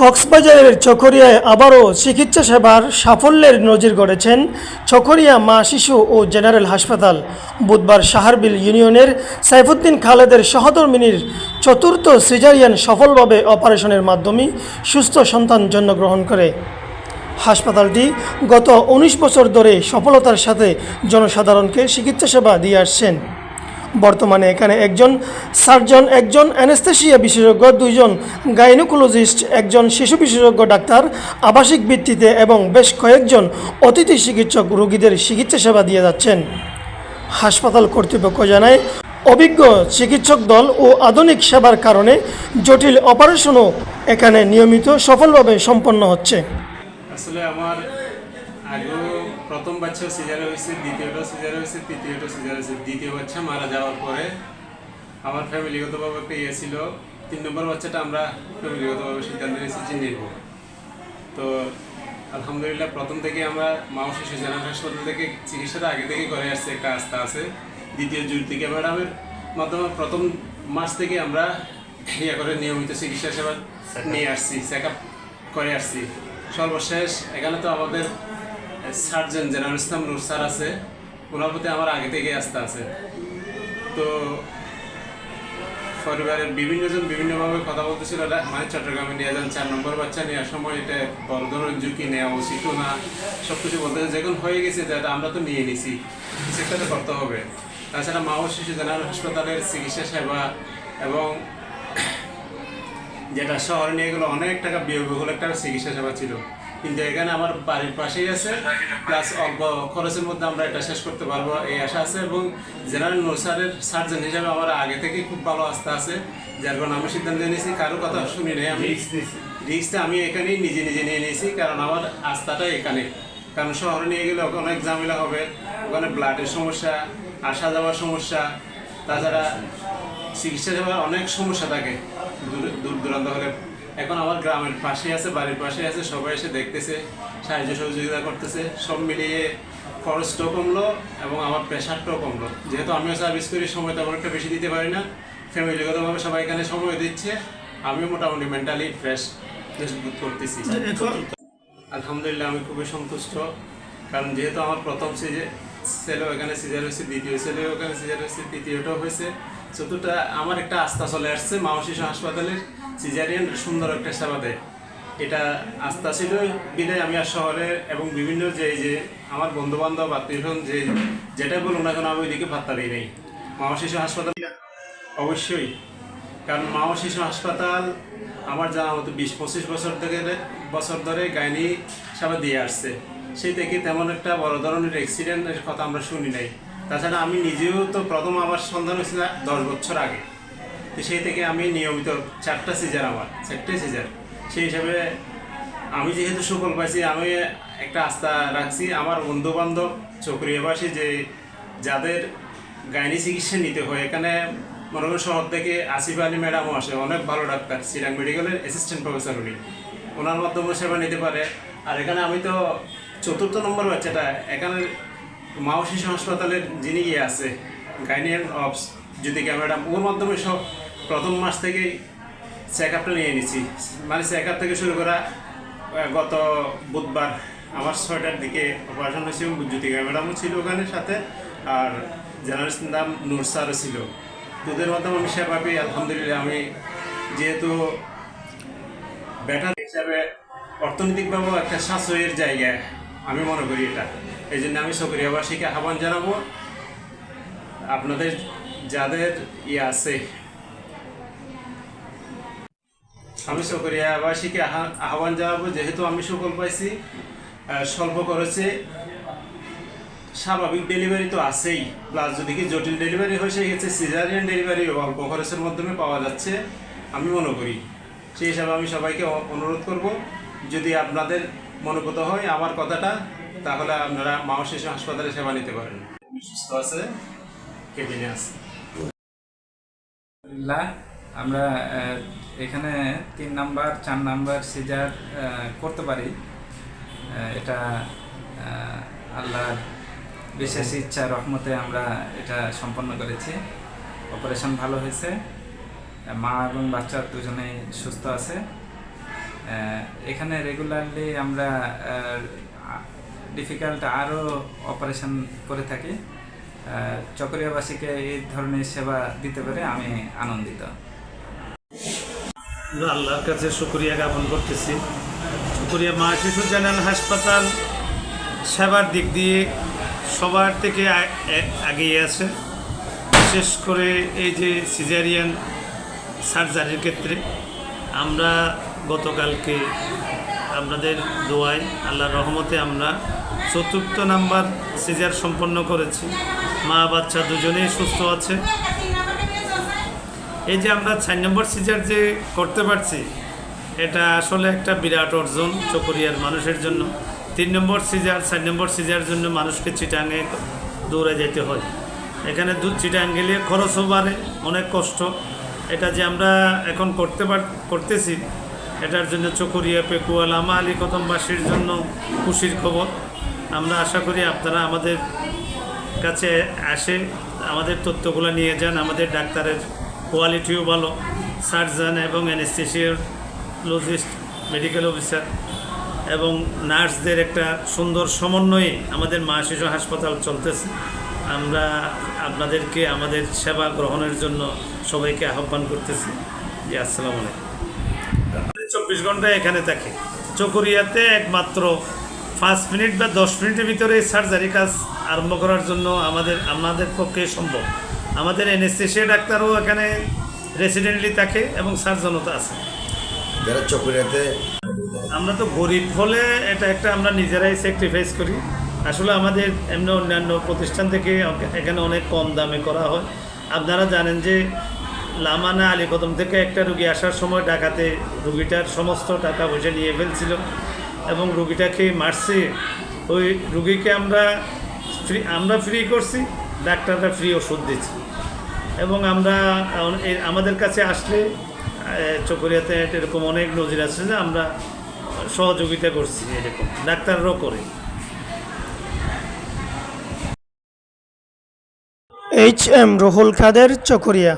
কক্সবাজারের চকরিয়ায় আবারও চিকিৎসা সেবার সাফল্যের নজির গড়েছেন চকরিয়া মা শিশু ও জেনারেল হাসপাতাল। বুধবার সাহারবিল ইউনিয়নের সাইফুদ্দিন খালেদের সহধর্মিনীর চতুর্থ সিজারিয়ান সফলভাবে অপারেশনের মাধ্যমে সুস্থ সন্তান জন্মগ্রহণ করে। হাসপাতালটি গত উনিশ বছর ধরে সফলতার সাথে জনসাধারণকে চিকিৎসা সেবা দিয়ে আসছেন। বর্তমানে এখানে একজন সার্জন, একজন অ্যানেস্থেশিয়া বিশেষজ্ঞ, দুইজন গাইনোকোলজিস্ট, একজন শিশু বিশেষজ্ঞ ডাক্তার, আবাসিক ভিত্তিতে এবং বেশ কয়েকজন অতিথি চিকিৎসক রোগীদের চিকিৎসা সেবা দিয়ে যাচ্ছেন। হাসপাতাল কর্তৃপক্ষ জানায়, অভিজ্ঞ চিকিৎসক দল ও আধুনিক সেবার কারণে জটিল অপারেশনও এখানে নিয়মিত সফলভাবে সম্পন্ন হচ্ছে। আসলে আমার প্রথম বাচ্চা সিজার হয়েছে দ্বিতীয়টা সিজার হয়েছে তৃতীয়টা সিজার হয়েছে। দ্বিতীয় বাচ্চা মারা যাওয়ার পরে আমার ফ্যামিলিগতভাবে একটা ইয়ে ছিল তিন নম্বর বাচ্চাটা আমরা ফ্যামিলিগতভাবে সিদ্ধান্ত নিয়েছি যে নেব। তো আলহামদুলিল্লাহ প্রথম থেকে আমরা মা ও শিশু জেনারেল হাসপাতাল থেকে চিকিৎসাটা আগে থেকে করে আসছে একটা আস্থা আছে। দ্বিতীয় জ্যোতিকা ম্যাডামের মাধ্যমে প্রথম মাস থেকে আমরা ইয়ে করে নিয়মিত চিকিৎসা সেবা নিয়ে আসছি চেক আপ করে আসছি। সর্বশেষ এখানে তো আমাদের surgeon general Islam Nur sir আছে, ওনার প্রতি আমার আগে থেকে আস্থা আছে। তো পরিবারের বিভিন্নজন বিভিন্নভাবে কথা বলতেছিল মানে চট্টগ্রামে নিয়ে যান, চার নম্বর বাচ্চা নেওয়ার সময় এটা বড় ধরনের ঝুঁকি, নেওয়া উচিত না। সব কিছু বলতে যখন হয়ে গেছে এটা আমরা তো নিয়ে নিছি সেটা তো করতে হবে। তাছাড়া মা ও শিশু জেনারেল হাসপাতালের চিকিৎসা সেবা এবং যেটা শহরে নিয়ে গেলে অনেক টাকা ব্যয়বহুল একটা চিকিৎসা সেবা ছিল। কিন্তু এখানে আমার বাড়ির পাশেই আছে। প্লাস অল্প খরচের মধ্যে আমরা এটা শেষ করতে পারব এই আশা আছে। এবং জেনারেল নোসারের সার্জন হিসাবে আমার আগে থেকে খুব ভালো আস্থা আছে যার কারণে আমি সিদ্ধান্ত নিয়েছি কারও কথা শুনি নাই আমি। রিক্সটা আমি এখানেই নিজে নিজে নিয়ে নিয়েছি কারণ আমার আস্থাটা এখানে। কারণ শহরে নিয়ে গেলে ওখানে অনেক ঝামেলা হবে ওখানে ব্লাডের সমস্যা আসা যাওয়ার সমস্যা তাছাড়া চিকিৎসা সেবার অনেক সমস্যা থাকে। দূর- দূর দূরান্ত হলে এখন আমার গ্রামের পাশে আছে বাড়ির পাশে আছে সবাই এসে দেখতেছে সাহায্য সহযোগিতা করতেছে সব মিলিয়ে খরচটাও কমলো এবং আমার প্রেশারটাও কমলো। যেহেতু আমিও সার্ভিস করি সময় তেমন একটা বেশি দিতে পারি না ফ্যামিলিগতভাবে সবাই এখানে সময় দিচ্ছে আমিও মোটামুটি মেন্টালি ফ্রেশ ফ্রেশ বোধ করতেছি। আলহামদুলিল্লাহ আমি খুবই সন্তুষ্ট কারণ যেহেতু আমার প্রথম সিজে ছেলেও এখানে সিজার হয়েছে দ্বিতীয় ছেলেও এখানে সিজার হয়েছে তৃতীয়টাও হয়েছে চতুর্থটা, আমার একটা আস্থা চলে আসছে মা ও শিশু হাসপাতালের সিজারিয়ান সুন্দর একটা সেবা দেয় এটা আস্থা ছিল বিদায় আমি আর শহরে এবং বিভিন্ন যে যে আমার বন্ধু বান্ধব আত্মীয়স্বজন, যে যেটাই বলুন না কেন, আমি ওইদিকে পাত্তা দিই নাই। মা ও শিশু হাসপাতাল অবশ্যই, কারণ মা ও শিশু হাসপাতাল আমার জানা মতো বিশ, পঁচিশ বছর থেকে বছর ধরে গাইনি সেবা দিয়ে আসছে। সেই থেকে তেমন একটা বড় ধরনের অ্যাক্সিডেন্টের কথা আমরা শুনি নাই। তাছাড়া আমি নিজেও তো প্রথম আমার সন্ধান হয়েছিল দশ বছর আগে। তো সেই থেকে আমি নিয়মিত চারটা সিজার আমার চারটে সিজার। সেই হিসাবে আমি যেহেতু সুফল পাইছি, আমি একটা আস্থা রাখছি আমার বন্ধু বান্ধব চকরিয়াবাসী যে যাদের গাইনি চিকিৎসা নিতে হয়, এখানে মনে করেন শহর থেকে আসিফ আলী ম্যাডামও আসে, অনেক ভালো ডাক্তার, সিরাং মেডিকেলের অ্যাসিস্ট্যান্ট প্রফেসর উনি। ওনার মাধ্যমে সেবা নিতে পারে। আর এখানে আমি তো চতুর্থ নম্বর বাচ্চাটা, এখানে মা ও শিশু হাসপাতালের যিনি ইয়ে আছে গাইনিয়ান অফস জ্যোতিকা ম্যাডাম, ওর মাধ্যমে সব প্রথম মাস থেকেই চেক আপটা নিয়ে নিছি। মানে চেক আপ থেকে শুরু করা গত বুধবার আমার ছয়টার দিকে অপারেশন হয়েছে এবং জ্যোতিকা ম্যাডামও ছিল ওখানে সাথে, আর জার্নালিস্ট নাম নূর স্যারও ছিল। তোদের মাধ্যমে আমি সেবা পেয়ে, আলহামদুলিল্লাহ আমি যেহেতু ব্যাটার হিসাবে অর্থনৈতিকভাবেও একটা সাশ্রয়ের জায়গা আমি মনে করি এটা। এই জন্য আমি সক্রিয়বাসীকে আহ্বান জানাব, আপনাদের যাদের ইয়ে আছে। আমি সক্রিয়াবাসীকে আহা- আহ্বান জানাব, যেহেতু আমি সুফল পাইছি স্বল্প খরচে স্বাভাবিক ডেলিভারি তো আছেই, প্লাস যদি কি জটিল ডেলিভারি হয় সেক্ষেত্রে সিজারিয়ান ডেলিভারি অল্প খরচের মাধ্যমে পাওয়া যাচ্ছে, আমি মনে করি। সেই হিসাবে আমি সবাইকে অনুরোধ করব, যদি আপনাদের মনোগত হয়, আমার কথাটা তাহলে আপনারা মা শিশু হাসপাতালে সেবা নিতে পারেন। সুস্থ আছে, কেবিনে আছে। আমরা এখানে তিন নাম্বার, চার নাম্বার সিজার করতে পারি। এটা আল্লাহর বিশেষ ইচ্ছা, রহমতে আমরা এটা সম্পন্ন করেছি। অপারেশন ভালো হয়েছে। মা এবং বাচ্চা দুজনেই সুস্থ আছে। এখানে রেগুলারলি আমরা ডিফিকাল্ট আরও অপারেশন করে থাকি। চকরিয়াবাসীকে এই ধরনের সেবা দিতে পেরে আমি আনন্দিত। আল্লাহর কাছে শুক্রিয়া জ্ঞাপন করতেছি। শুক্রিয়া মা শিশু জেনারেল হাসপাতাল সেবার দিক দিয়ে সবার থেকে আ- এ- এগিয়ে আছে। বিশেষ করে এই যে সিজারিয়ান সার্জারির ক্ষেত্রে আমরা গতকালকে আপনাদের দোয়ায়, আল্লাহর রহমতে আমরা চতুর্থ নাম্বার সিজার সম্পন্ন করেছি। মা, বাচ্চা দুজনেই সুস্থ আছে। এই যে আমরা চার নম্বর সিজার যে করতে পারছি, এটা আসলে একটা বিরাট অর্জন চকরিয়ার মানুষের জন্য। তিন নম্বর সিজার, চার নম্বর সিজার জন্য মানুষকে চিটাঙে দৌড়ে যেতে হয়। এখানে দু চিটাং গেলে খরচও বাড়ে, অনেক কষ্ট। এটা যে আমরা এখন করতে পার, করতেছি এটার জন্য চকরিয়া পেকুয়া লামা আলী কদমবাসীর জন্য খুশির খবর। আমরা আশা করি আপনারা আমাদের কাছে আসে, আমাদের তথ্যগুলো নিয়ে যান, আমাদের ডাক্তারের কোয়ালিটিও ভালো, সার্জন এবং অ্যানেস্থেশিওলজিস্ট মেডিকেল অফিসার এবং নার্সদের একটা সুন্দর সমন্বয়ে আমাদের মা শিশু হাসপাতাল চলতেছে। আমরা আপনাদেরকে আমাদের সেবা গ্রহণের জন্য সবাইকে আহ্বান করতেছি। জি, আসসালামু আলাইকুম। চব্বিশ ঘণ্টা এখানে থাকে। চকরিয়াতে একমাত্র পাঁচ মিনিট বা দশ মিনিটের ভিতরে সার্জারি কাজ আরম্ভ করার জন্য আমাদের আমাদের পক্ষে সম্ভব। আমাদের এনএসসিসি ডাক্তারও এখানে রেসিডেন্টলি থাকে এবং সার্জনও তো আছে। যারা চকরিয়াতে আমরা তো গরিব হলে এটা একটা আমরা নিজেরাই স্যাক্রিফাইস করি। আসলে আমাদের এমনি অন্যান্য প্রতিষ্ঠান থেকে এখানে অনেক কম দামে করা হয়। আপনারা জানেন যে লামানা আলীকদম থেকে একটা রুগী আসার সময় ডাকাতে রুগীটার সমস্ত টাকা পয়সা নিয়ে ফেলছিল এবং রুগীটাকে মারছে। ওই রুগীকে আমরা ফ্রি আমরা ফ্রি করছি, ডাক্তাররা ফ্রি ওষুধ দিচ্ছি। এবং আমরা আমাদের কাছে আসলে চকরিয়াতে এরকম অনেক নজির আছে যে আমরা সহযোগিতা করছি এরকম ডাক্তাররাও করে। এইচ এম রুহুল খাদের, চকরিয়া।